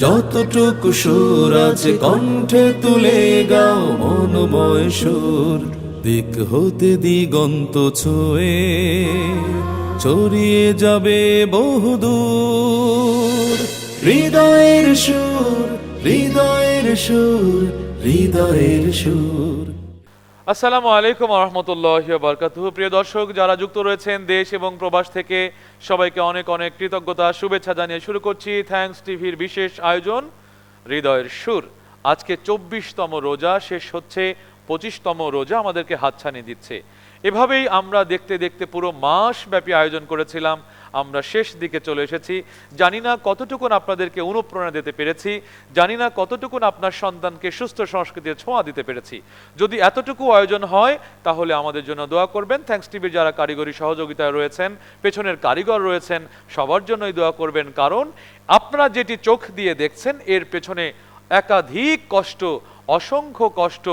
যতটুকু সুর আছে কণ্ঠে তুলে গাও মনময় সুর। দিক হতে দিগন্ত ছুঁয়ে ছড়িয়ে যাবে বহুদূর। হৃদয়ের সুর হৃদয়ের সুর হৃদয়ের সুর। আসসালামু আলাইকুম রহমতুল্লাহ বরকাতুহ প্রিয় দর্শক, যারা যুক্ত রয়েছেন দেশ এবং প্রবাস থেকে, সবাইকে অনেক অনেক কৃতজ্ঞতা, শুভেচ্ছা জানিয়ে শুরু করছি থ্যাঙ্কস টিভির বিশেষ আয়োজন, হৃদয়ের সুর। আজকে চব্বিশতম রোজা, শেষ হচ্ছে পঁচিশতম রোজা, আমাদেরকে হাতছানি দিচ্ছে। এভাবেই আমরা দেখতে দেখতে পুরো মাস ব্যাপী আয়োজন করেছিলাম। আমরা শেষ দিকে চলে এসেছি। জানি না কতটুকুন আপনাদেরকে অনুপ্রেরণা দিতে পেরেছি, জানি না কতটুকুন আপনার সন্তানকে সুস্থ সংস্কৃতির ছোঁয়া দিতে পেরেছি। যদি এতটুকু আয়োজন হয়, তাহলে আমাদের জন্য দোয়া করবেন। থ্যাঙ্কস টিভির যারা কারিগরি সহযোগিতায় রয়েছেন, পেছনের কারিগর রয়েছেন, সবার জন্যই দোয়া করবেন। কারণ আপনারা যেটি চোখ দিয়ে দেখছেন, এর পেছনে একাধিক কষ্ট অসংখ্য কষ্ট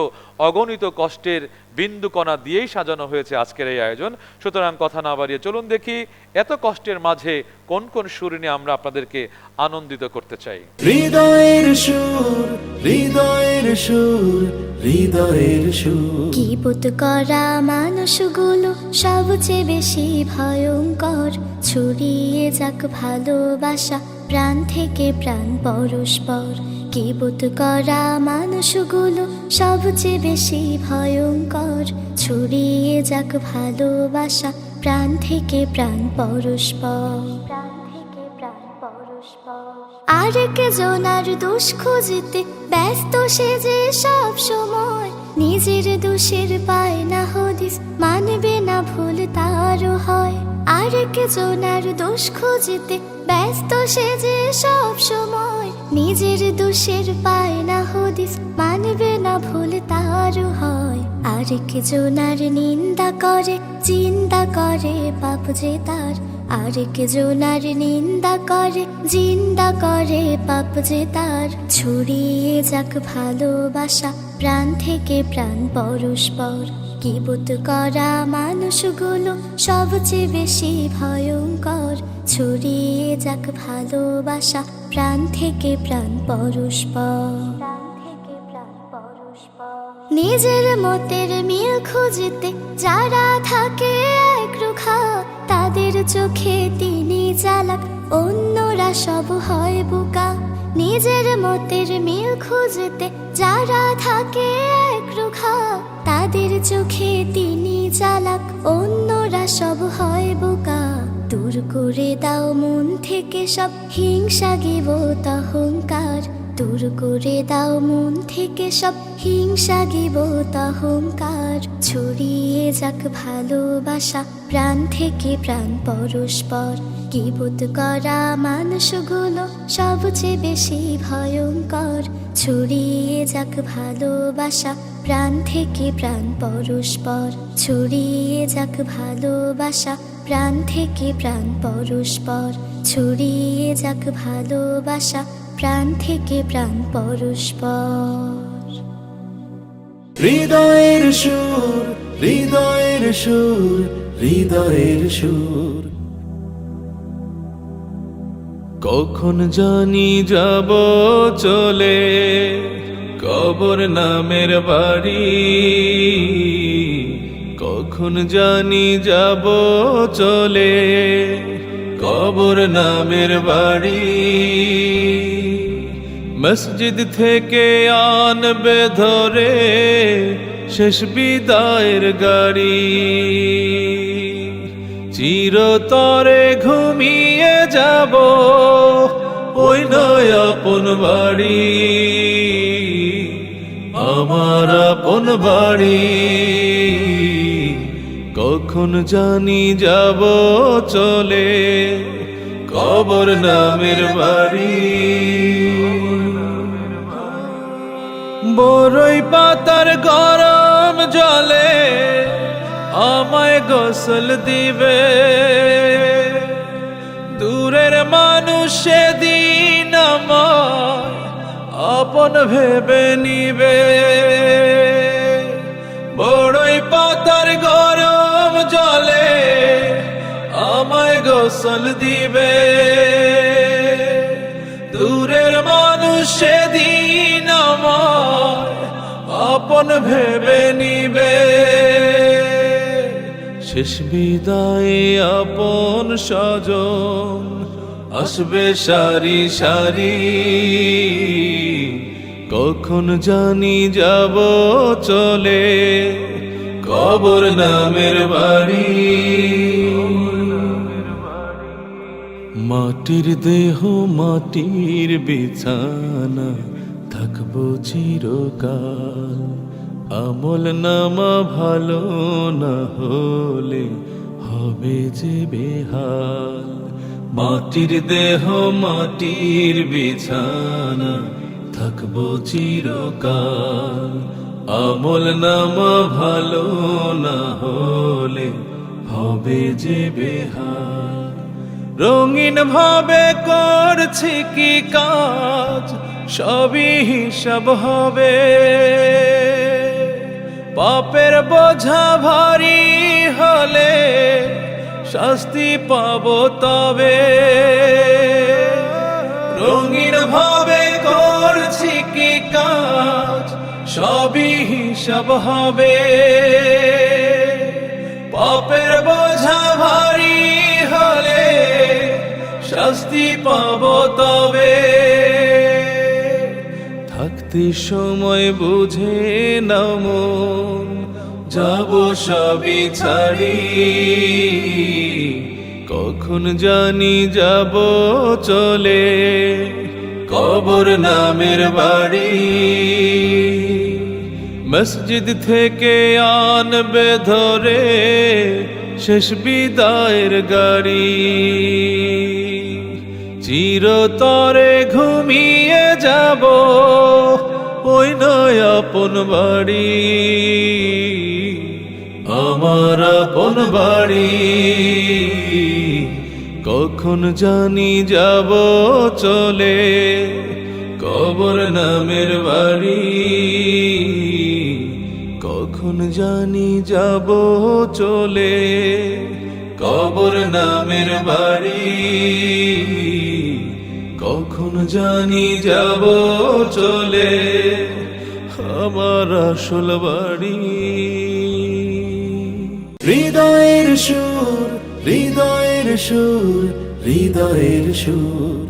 অগণিত কষ্টের বিন্দুকণা দিয়েই সাজানো হয়েছে আজকের এই আয়োজন। সুতরাং কথা না বাড়িয়ে চলুন দেখি এত কষ্টের মাঝে কোন কোন সুর নিয়ে আমরা আপনাদেরকে আনন্দিত করতে চাই। হৃদয়ের সুর হৃদয়ের সুর হৃদয়ের সুর। কিবুত করা মানুষগুলো সবচেয়ে বেশি ভয়ঙ্কর। ছড়িয়ে যাক ভালোবাসা প্রাণ থেকে প্রাণ পরস্পর। কিবুত করা মানুষগুলো সবচেয়ে বেশি ভয়ঙ্কর, ছড়িয়ে যাক ভালোবাসা, প্রাণ থেকে প্রাণ পরস্পর। আরেক জনার দোষ খুঁজিতে ব্যস্ত সে যে সব সময় নিজের দোষের পায় না হদিস, মানবে না ভুল তারও হয়। আরেক জোনার দোষ খুঁজতে ব্যস্ত সে যে সব সময়। নিজের দোষের পায় না হদিস, মানবে না ভুল তারও হয়। আরেক জনার নিন্দা করে চিন্তা করে পাপ যে তার। আরেক জোনার নিন্দা করে, জিন্দা করে পাপ যে তার। ছড়িয়ে যাক ভালোবাসা প্রাণ থেকে প্রাণ, পরস্পর কিবুত করা মানুষগুলো সবচেয়ে বেশি ভয়ঙ্কর। ছড়িয়ে যাক ভালোবাসা, প্রাণ থেকে প্রাণ, পরস্পর। নিজের মতের মিল খুঁজতে যারা থাকে এক তাদের চোখে তিনি চালাক, অন্যরা সব হয় বোকা। নিজের মতের মিল খুঁজতে যারা থাকে এক রুখা, তাদের চোখে তিনি চালাক, অন্যরা সব হয় বোকা। দূর করে দাও মন থেকে সব, হিংসা গিবত অহংকার দূর করে দাও মন থেকে সব, হিংসা গিবত অহংকার ছড়িয়ে যাক ভালোবাসা, প্রাণ থেকে প্রাণ, পরস্পর কিবুত করা মানুষগুলো? সবচেয়ে বেশি ভয়ঙ্কর। ছড়িয়ে যাক ভালোবাসা, প্রাণ থেকে প্রাণ পরস্পর। ছড়িয়ে যাক ভালোবাসা, প্রাণ থেকে প্রাণ পরস্পর। ছড়িয়ে যাক ভালোবাসা, প্রাণ থেকে প্রাণ পরস্পর। হৃদয়ের সুর হৃদয়ের সুর হৃদয়ের সুর। কখন জানি যাব চলে? কবর নামের বাড়ি। কখন জানি যাব চলে? কবর নামের বাড়ি। মসজিদ থেকে আনবে ধরে শেষ বিদায়ের গাড়ি। চিরতরে ঘুমিয়ে যাব ওই নয় আপন বাড়ি। আমার আপন বাড়ি। কখন জানি যাব চলে কবর নামের বাড়ি। বড়ই পাতার গরম জলে আমায় গোসল দিবে। দূরের মানুষ দিন আপন ভেবে নিবে। বড়ই পাতার গরম জলে আমায় গোসল দিবে। দূরের মানুষ দিন আপন ভেবে নিবে। শেষ বিদায়ে আপন স্বজন আসবে সারি সারি। কখন জানি যাব চলে, কবর নামের বাড়ি। মাটির দেহ, মাটির বিছানা থাকব চিরকাল। আমল নামা ভালো না হলে হবে যে বেহাল। মাটির দেহ মাটির বিছানা, থাকব চিরকাল। আমল নামা ভালো না হলে হবে যে বেহাল। রঙিন ভাবে করছি কি কাজ, সবই হিসাব হবে। পাপের বোঝা ভারী হলে শাস্তি পাবো তবে। রঙিন ভাবে করছি কি কাজ, সবই হিসাব হবে। পাপের বোঝা ভারী হলে শাস্তি পাব তবে। থাকতে সময় বুঝে নমন যাব সবই ছাড়ি। কখন জানি যাব চলে, কবর নামের বাড়ি। মসজিদ থেকে আনবে ধরে, শেষ বিদায়ের গাড়ি। চিরতরে ঘুমিয়ে যাব ওই নয় আপন বাড়ি। আমার আপন বাড়ি। কখন জানি যাব চলে কবর নামের বাড়ি। কখন জানি যাব চলে কবর নামের বাড়ি। কখন জানি যাব চলে আমার আসল বাড়ি। হৃদয়ের সুর হৃদয়ের সুর হৃদয়ের সুর।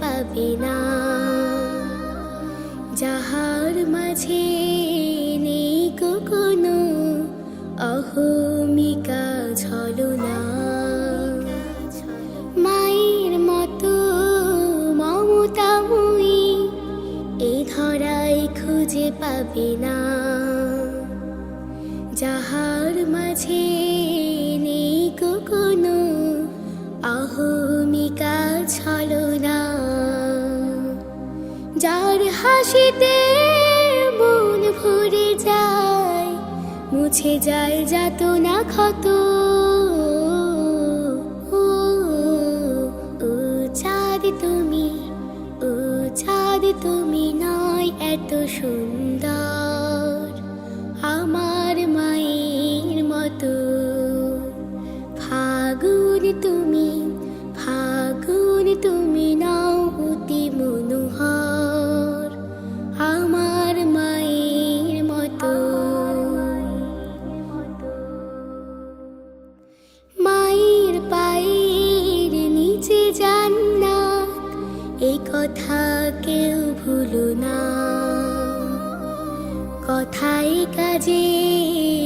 পাবে না। যাহার মাঝে মুছে যায় যাত না ক্ষত। ও, চাঁদ তুমি ও চাঁদ তুমি নয় এত সুন্দর। কথাই কাজে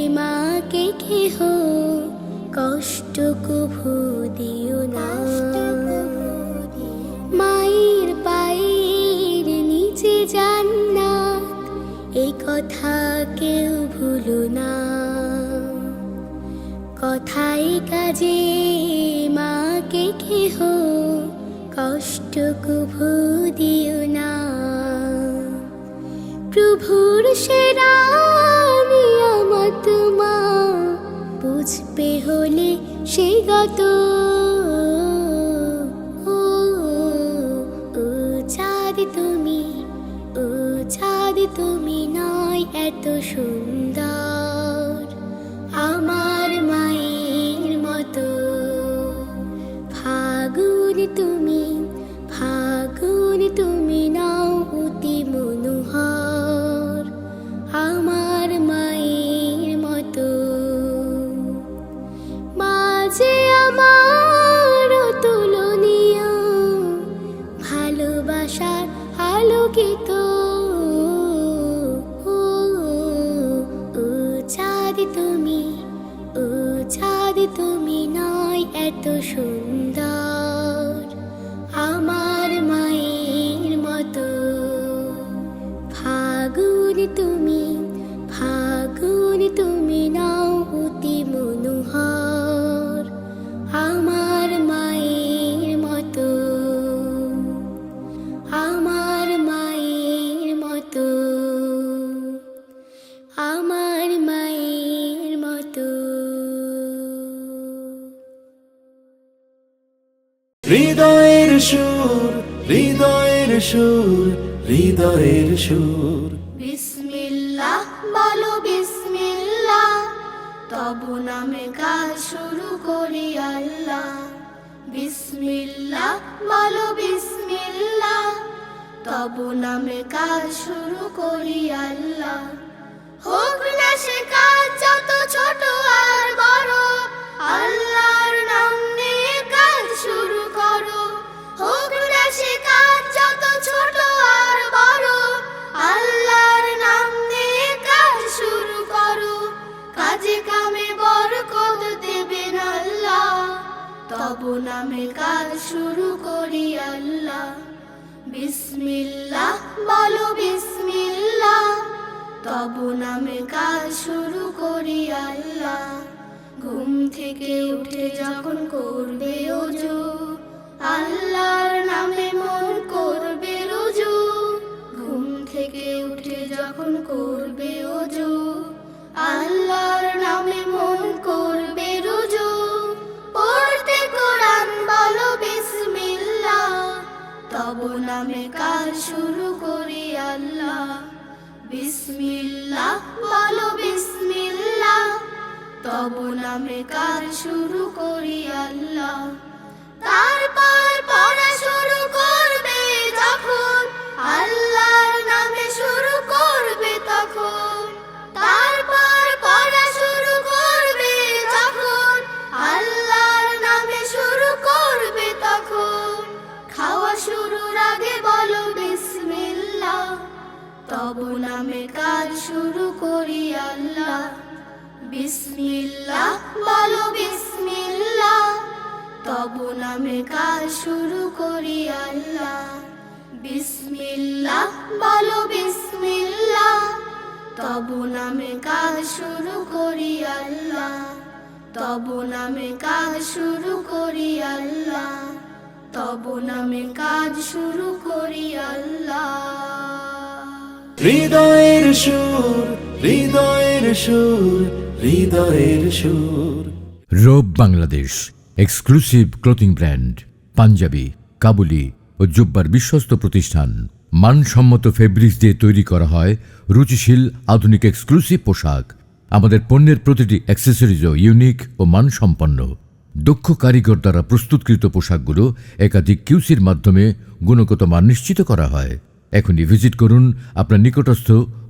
মাকে কেহ কষ্ট কুভু দিও না। মায়ের পায়ের নিচে জান্নাত এই কথা কেউ ভুলো না। কথাই কাজে মাকে কেহ কষ্ট কুভু সেরা মা হলে তুমি নয় এত সুন্দর। আমার মায়ের তুমি ফাগুন তুমি নাও অতি মনোহর আমার মায়ের মতো। আমার মায়ের মতো। আমার মায়ের মতো। হৃদয়ের সুর হৃদয়ের সুর হৃদয়ের সুর। করি আল্লাহ। বিসমিল্লাহ, বলো বিসমিল্লাহ। তবু নামে কাজ শুরু করি আল্লাহ। হোক না সে কাজ, যত ছোট আর বড় আল্লাহর নামে কাজ শুরু করি আল্লাহ। বিসমিল্লাহ, বলো বিসমিল্লাহ। তব নামে কাজ শুরু করি আল্লাহ। ঘুম থেকে উঠে যখন করবে ওজু আল্লাহর নামে মন তব নামে কাজ শুরু করি আল্লাহ। তারপর পড়া শুরু করবে যখন, আল্লাহর নামে শুরু করবে তখন। তারপর পড়া শুরু করবে যখন, আল্লাহর নামে শুরু করবে তখন। খাওয়া শুরুর আগে বলো বিসমিল্লাহ। তব নামে কাজ শুরু করি আল্লাহ। বিসমিল্লাহ, বলো বিসমিল্লাহ। তব নামে কাজ শুরু করি আল্লাহ। বিসমিল্লাহ, বলো বিসমিল্লাহ। তব নামে কাজ শুরু করি আল্লাহ। তব নামে কাজ শুরু করি আল্লাহ। তব নামে কাজ শুরু করি আল্লাহ। হৃদয়ের সুর হৃদয়ের সুর। হৃদয়ের সুর। Robe Bangladesh exclusive clothing brand panjabi, কাবুলি ও জুব্বার বিশ্বস্ত প্রতিষ্ঠান। মানসম্মত ফেব্রিক্স দিয়ে তৈরি করা হয় রুচিশীল, আধুনিক এক্সক্লুসিভ পোশাক। আমাদের পণ্যের প্রতিটি অ্যাক্সেসরিজও ইউনিক ও মানসম্পন্ন। দক্ষ কারিগর দ্বারা প্রস্তুতকৃত পোশাকগুলো একাধিক কিউসির মাধ্যমে গুণগত মান নিশ্চিত করা হয়। এখনই ভিজিট করুন আপনার নিকটস্থ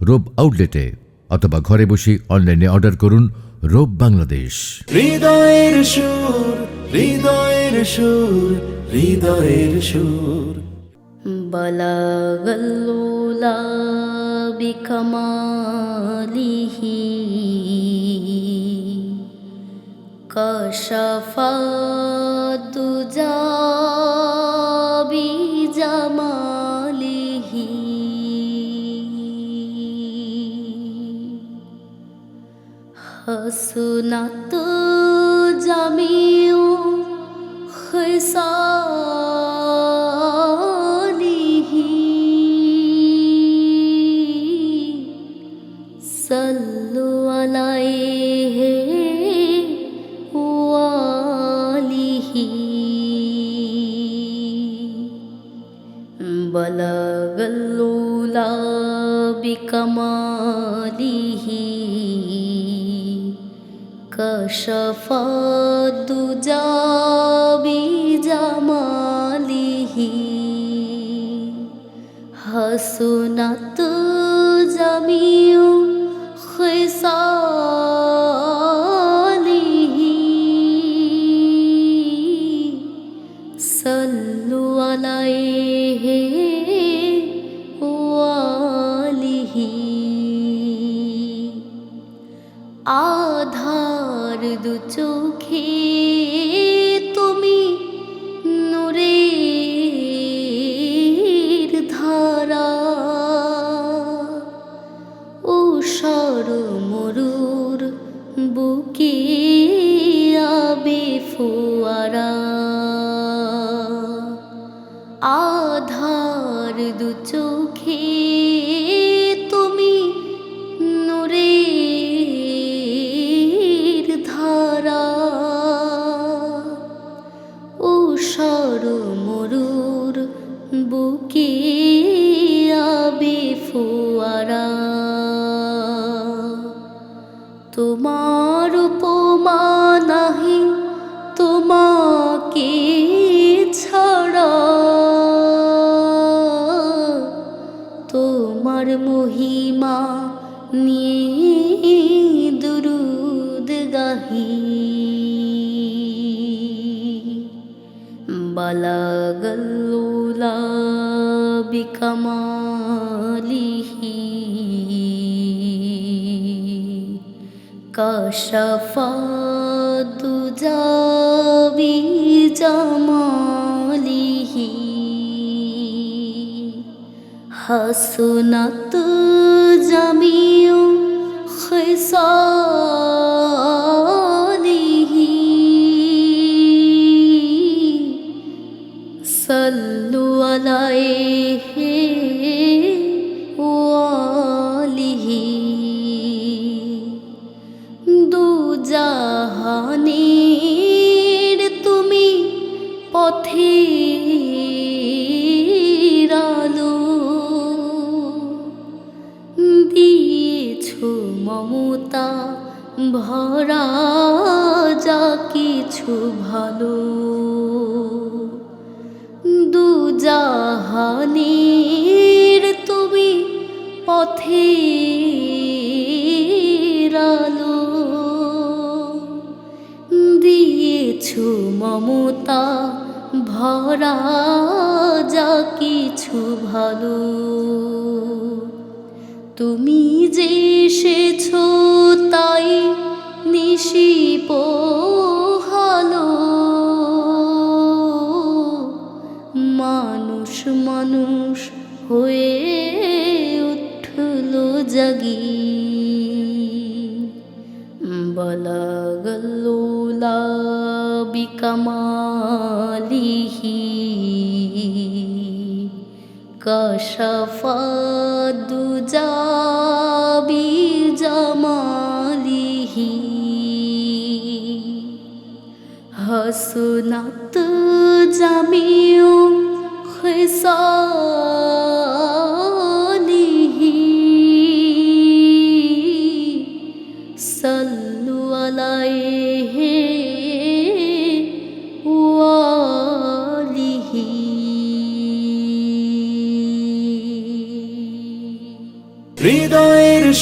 রোব আউটলেটে অথবা ঘরে বসে অনলাইনে অর্ডার করুন রোব বাংলাদেশ। হৃদয়ের সুর হৃদয়ের সুর হৃদয়ের সুর। بلغ العلا بكماله كشف সুনাত জামিউ খসা সুনাত গাহি বলাগল্লা বিকমালিহি। কশফাদু যাবি জমালিহি। হাসনাত জামিউ خصاله صلوا عليه وآله দু জাহানের তুমি পথে ভরা যা কিছু ভালো দুজাহানের তুমি পথে রালো দিয়েছ মমতা ভরা যা কিছু ভালো, তুমি যে সে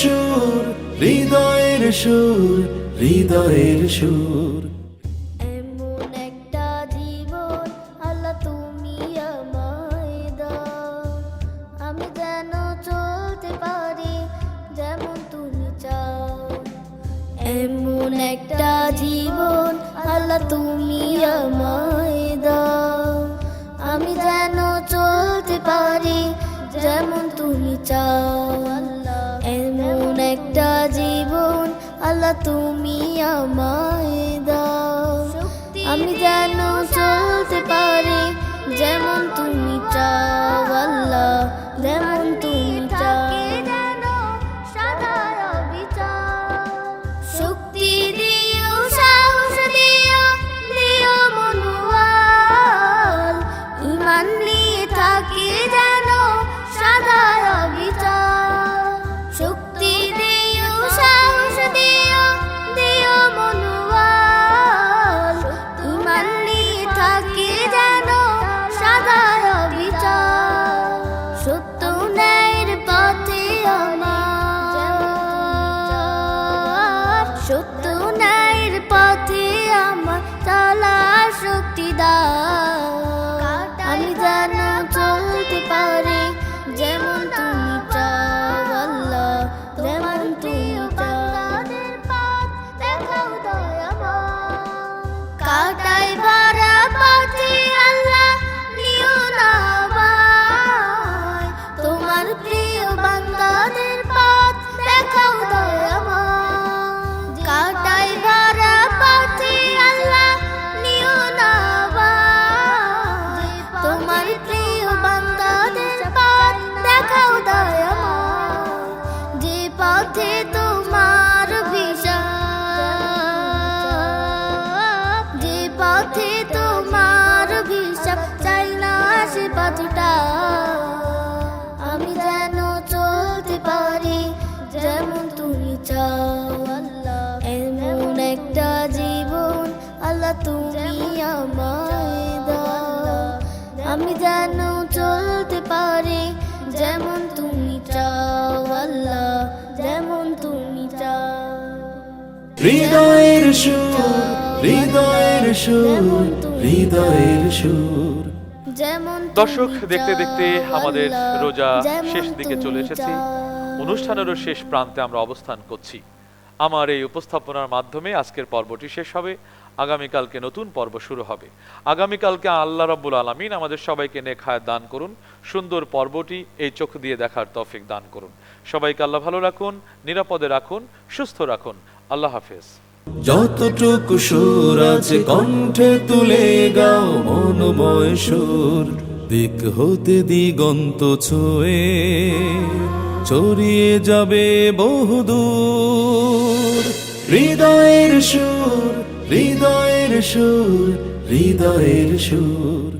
সুর হৃদয়ের সুর হৃদয়ের সুর। তুমি আমায় 的。হৃদয়ের সুর হৃদয়ের সুর। দর্শক দেখতে দেখতে আমাদের রোজা শেষ দিকে চলে এসেছি। অনুষ্ঠানেরও শেষ প্রান্তে আমরা অবস্থান করছি। আমার এই উপস্থাপনার মাধ্যমে আজকের পর্বটি শেষ হবে। আগামীকালকে নতুন পর্ব শুরু হবে। আগামীকালকে আল্লাহ রাব্বুল আলামিন আমাদের সবাইকে নেখায় দান করুন সুন্দর পর্বটি এই চোখ দিয়ে দেখার তৌফিক দান করুন। সবাইকে আল্লাহ ভালো রাখুন নিরাপদে রাখুন সুস্থ রাখুন। আল্লাহ হাফেজ। যতটুকু সুর আছে কণ্ঠে তুলে গাও মনময় সুর। দিক হতে দিগন্ত ছোঁয়ে ছড়িয়ে যাবে বহুদূর। হৃদয়ের সুর হৃদয়ের সুর হৃদয়ের সুর।